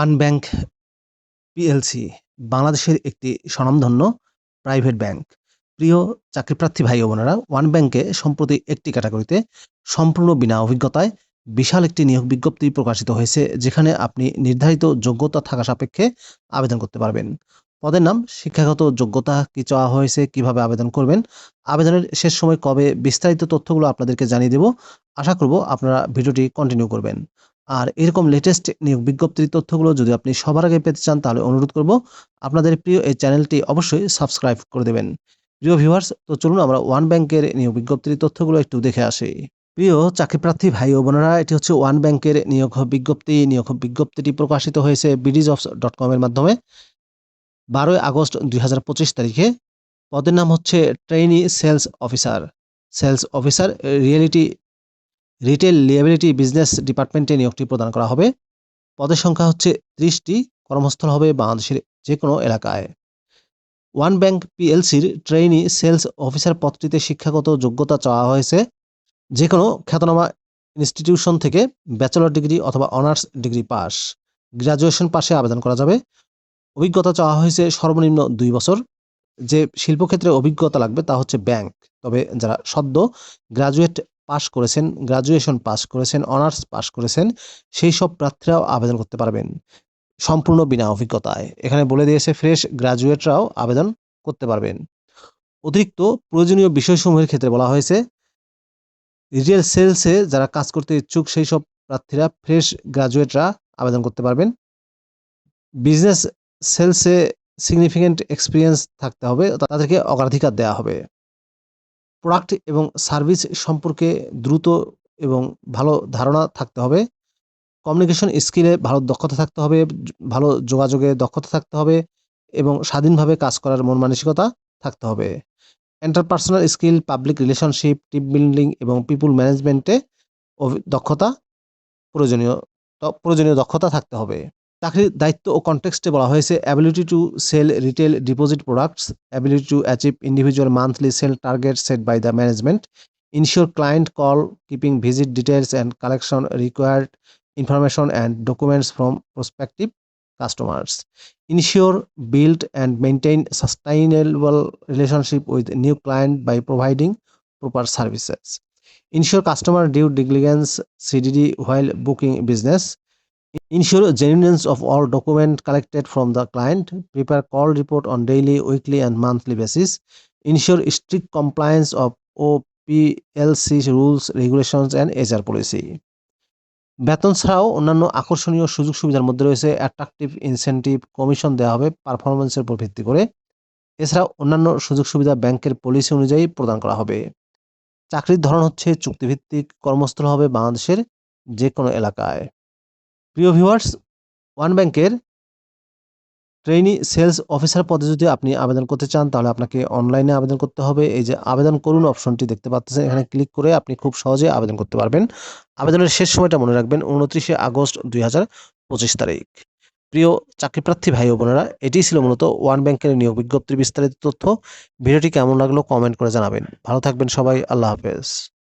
One bank PLC বাংলাদেশের একটি স্বনামধন্য প্রাইভেট ব্যাংক। প্রিয় চাকরিপ্রার্থী ভাই ও বোনেরা, ওয়ান ব্যাংকে সম্প্রতি একটি ক্যাটাগরিতে সম্পূর্ণ বিনা অভিজ্ঞতায় বিশাল একটি নিয়োগ বিজ্ঞপ্তি প্রকাশিত হয়েছে, যেখানে আপনি নির্ধারিত যোগ্যতা থাকা সাপেক্ষে আবেদন করতে পারবেন। পদের নাম, শিক্ষাগত যোগ্যতা কি চাওয়া হয়েছে, কীভাবে আবেদন করবেন, আবেদনের শেষ সময় কবে বিস্তারিত তথ্যগুলো আপনাদেরকে জানিয়ে দেব। আশা করব আপনারা ভিডিওটি কন্টিনিউ করবেন। আর এরকম লেটেস্ট নিয়োগ বিজ্ঞপ্তির তথ্যগুলো যদি আপনি সবার আগে পেতে চান, তাহলে অনুরোধ করব আপনাদের প্রিয় এই চ্যানেলটি অবশ্যই সাবস্ক্রাইব করে দেবেন। প্রিয় ভিউয়ার্স তো চলুন আমরা ওয়ান ব্যাংকের নিয়োগ বিজ্ঞপ্তির তথ্যগুলো একটু দেখে আসি। প্রিয় চাকরিপ্রার্থী ভাই ও বোনেরা, এটি হচ্ছে ওয়ান ব্যাংকের নিয়োগ বিজ্ঞপ্তি। নিয়োগ বিজ্ঞপ্তিটি প্রকাশিত হয়েছে বিডিজ অফ ডট কমের মাধ্যমে বারোই আগস্ট দুই হাজার পঁচিশ তারিখে। পদের নাম হচ্ছে trainee sales officer sales officer reality retail liability business ডিপার্টমেন্টে নিয়োগটি প্রদান করা হবে। পদের সংখ্যা হচ্ছে ত্রিশটি, কর্মস্থল হবে বাংলাদেশের যে কোনো এলাকায়। ওয়ান ব্যাংক পিএলসির ট্রেইনি সেলস অফিসার পদটিতে শিক্ষাগত যোগ্যতা চাওয়া হয়েছে। যে কোনো খ্যাতনামা ইনস্টিটিউশন থেকে ব্যাচেলর ডিগ্রি অথবা অনার্স ডিগ্রি পাস। গ্র্যাজুয়েশন পাশে আবেদন করা যাবে। অভিজ্ঞতা চাওয়া হয়েছে সর্বনিম্ন দুই বছর। যে শিল্পক্ষেত্রে অভিজ্ঞতা লাগবে তা হচ্ছে ব্যাংক। তবে যারা সদ্য গ্রাজুয়েট পাস করেছেন গ্রাজুয়েশন পাস করেছেন অনার্স পাস করেছেন, সেই সব প্রার্থীরাও আবেদন করতে পারবেন সম্পূর্ণ বিনা অভিজ্ঞতায়। এখানে বলে দিয়েছে ফ্রেশ গ্রাজুয়েটরাও আবেদন করতে পারবেন। অতিরিক্ত প্রয়োজনীয় বিষয়সমূহের ক্ষেত্রে বলা হয়েছে রিটেল সেলসে যারা কাজ করতে ইচ্ছুক, সেই সব প্রার্থীরা ফ্রেশ গ্রাজুয়েটরা আবেদন করতে পারবেন। বিজনেস সেলসে সিগনিফিক্যান্ট এক্সপিরিয়েন্স থাকতে হবে, তাদেরকে অগ্রাধিকার দেওয়া হবে। প্রোডাক্ট এবং সার্ভিস সম্পর্কে দ্রুত এবং ভালো ধারণা থাকতে হবে। কমিউনিকেশন স্কিলে ভালো দক্ষতা থাকতে হবে, ভালো যোগাযোগে দক্ষতা থাকতে হবে এবং স্বাধীনভাবে কাজ করার মন মানসিকতা থাকতে হবে। Interpersonal skill public relationship team building এবং পিপুল ম্যানেজমেন্টে দক্ষতা প্রয়োজনীয় প্রয়োজনীয় দক্ষতা থাকতে হবে। চাকরির দায়িত্ব ও কনটেক্সটে বলা হয়েছে ability to sell retail deposit products ability to achieve individual monthly sale target set by the management ensure client call keeping visit details and collection required information and documents from prospective customers ensure build and maintain sustainable relationship with new client by providing proper services ensure customer due diligence cdd while booking business ensure genuineness of all document collected from the client prepare call report on daily weekly and monthly basis ensure strict compliance of oplc rules regulations and hr policy বেতন ছাড়াও অন্যান্য আকর্ষণীয় সুযোগ সুবিধার মধ্যে রয়েছে attractive incentive commission দেওয়া হবে পারফরমেন্সের উপর ভিত্তি করে এছাড়াও অন্যান্য সুযোগ সুবিধা ব্যাংকের পলিসি অনুযায়ী প্রদান করা হবে চাকরির ধরন হচ্ছে চুক্তিভিত্তিক কর্মস্থল হবে বাংলাদেশের যে কোনো এলাকায় প্রিয় ভিউয়ার্স, ওয়ান ব্যাংকের ট্রেনি সেলস অফিসার পদে যদি আপনি আবেদন করতে চান, তাহলে আপনাকে অনলাইনে আবেদন করতে হবে। এই যে আবেদন করুন অপশনটি দেখতে পাচ্ছেন, এখানে ক্লিক করে আপনি খুব সহজে আবেদন করতে পারবেন। আবেদনের শেষ সময়টা মনে রাখবেন, উনত্রিশে আগস্ট দুই হাজার পঁচিশ তারিখ। প্রিয় চাকরিপ্রার্থী ভাই ও বোনেরা, এটি ছিল মূলত ওয়ান ব্যাংকের নিয়োগ বিজ্ঞপ্তির বিস্তারিত তথ্য। ভিডিওটি কেমন লাগল কমেন্ট করে জানাবেন। ভালো থাকবেন সবাই, আল্লাহ হাফেজ।